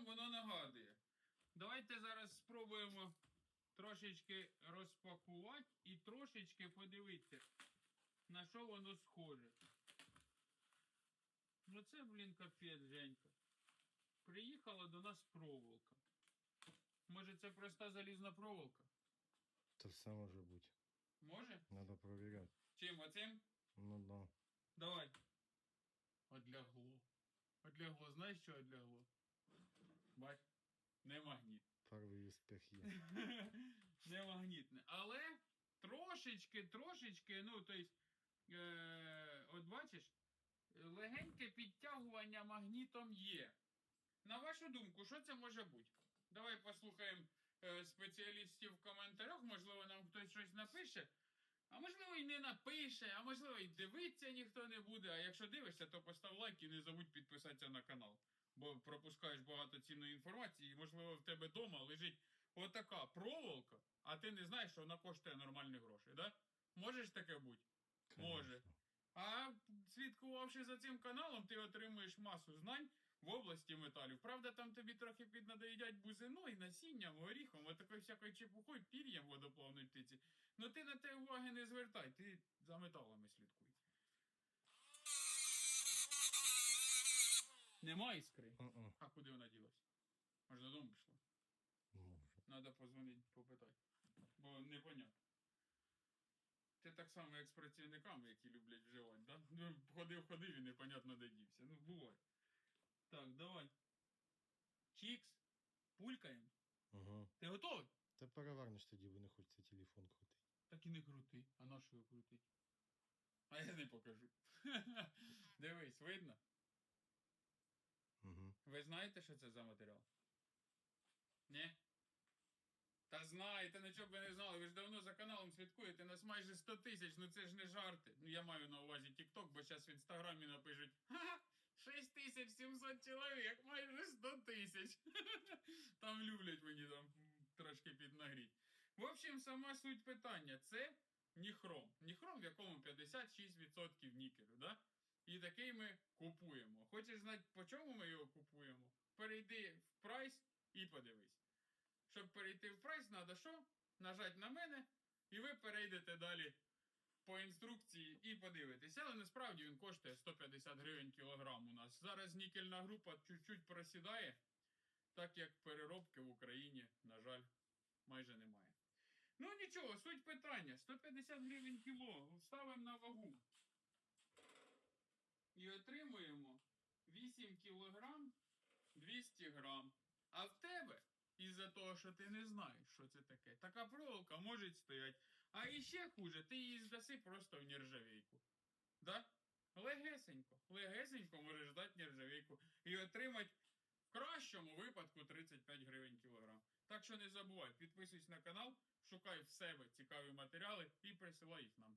вам воно нагадує? Давайте зараз спробуємо трошечки розпакувати і трошечки подивитися, на що воно схоже. Ну це, блін, капець, Женька. Приїхала до нас проволока. Може, це проста залізна проволока? То все може бути. Може? Надо провіряти. Чим оцим? Ну да. Давай. Одлягло. Одлягло. Знаєш, що одлягло? Бач, не магніт. Перший успіх є. не магнітне. Але трошечки, трошечки, ну, тобто, е, от бачиш, легеньке підтягування магнітом є. На вашу думку, що це може бути? Давай послухаємо е, спеціалістів в коментарях, можливо, нам хтось щось напише. А можливо, і не напише, а можливо, і дивитися ніхто не буде. А якщо дивишся, то постав лайк і не забудь підписатися на канал. Бо пропускаєш багато цінної інформації, і, можливо, в тебе вдома лежить отака проволока, а ти не знаєш, що вона коштує нормальні гроші, да? Можеш таке бути? Може. А слідкувавши за цим каналом, ти отримуєш масу знань в області металів. Правда, там тобі трохи піднадоїдять бузиною, насінням, горіхом, отакою всякою чепухою, пір'ям водоплавної птиці. Ну ти на те уваги не звертай, ти за металами слідкуй. Нема іскри. Мгм. А куди вона ділась? Може додому пішла? Може. Надо позвонити, попитати. Бо непонятно. Це так само, як з працівниками, які люблять вживати, да? Ну, ходив, ходив і непонятно де дівся. Ну, буває. Так, давай. Чікс. Пулькаємо. Угу. Ти готовий? Та перевернеш тоді, бо не хочеться телефон крутий. Так і не крути. А на що його крутить? А я не покажу. Дивись, видно? Ви знаєте, що це за матеріал? Ні? Та знаєте, нічого б ви не знали. Ви ж давно за каналом слідкуєте, нас майже 100 тисяч, ну це ж не жарти. Ну я маю на увазі TikTok, бо зараз в інстаграмі напишуть ха 6700 чоловік, майже 100 тисяч. Там люблять мені там трошки піднагріть. В общем, сама суть питання це ніхром. Ніхром, в якому 56% нікелю? І такий ми купуємо. Хочеш знати, по чому ми його купуємо? Перейди в прайс і подивись. Щоб перейти в прайс, треба що? Нажати на мене, і ви перейдете далі по інструкції і подивитесь. Але насправді він коштує 150 гривень кілограм у нас. Зараз нікельна група чуть-чуть просідає, так як переробки в Україні, на жаль, майже немає. Ну нічого, суть питання: 150 гривень кіло. Ставимо на вагу. І отримуємо 8 кілограм 200 грам. А в тебе, із-за того, що ти не знаєш, що це таке, така проволока може стояти. А іще хуже, ти її здаси просто в нержавейку. Да? Легесенько, легесенько можеш дати нержавейку і отримати в кращому випадку 35 гривень кілограм. Так що не забувай, підписуйся на канал, шукай в себе цікаві матеріали і присилай їх нам.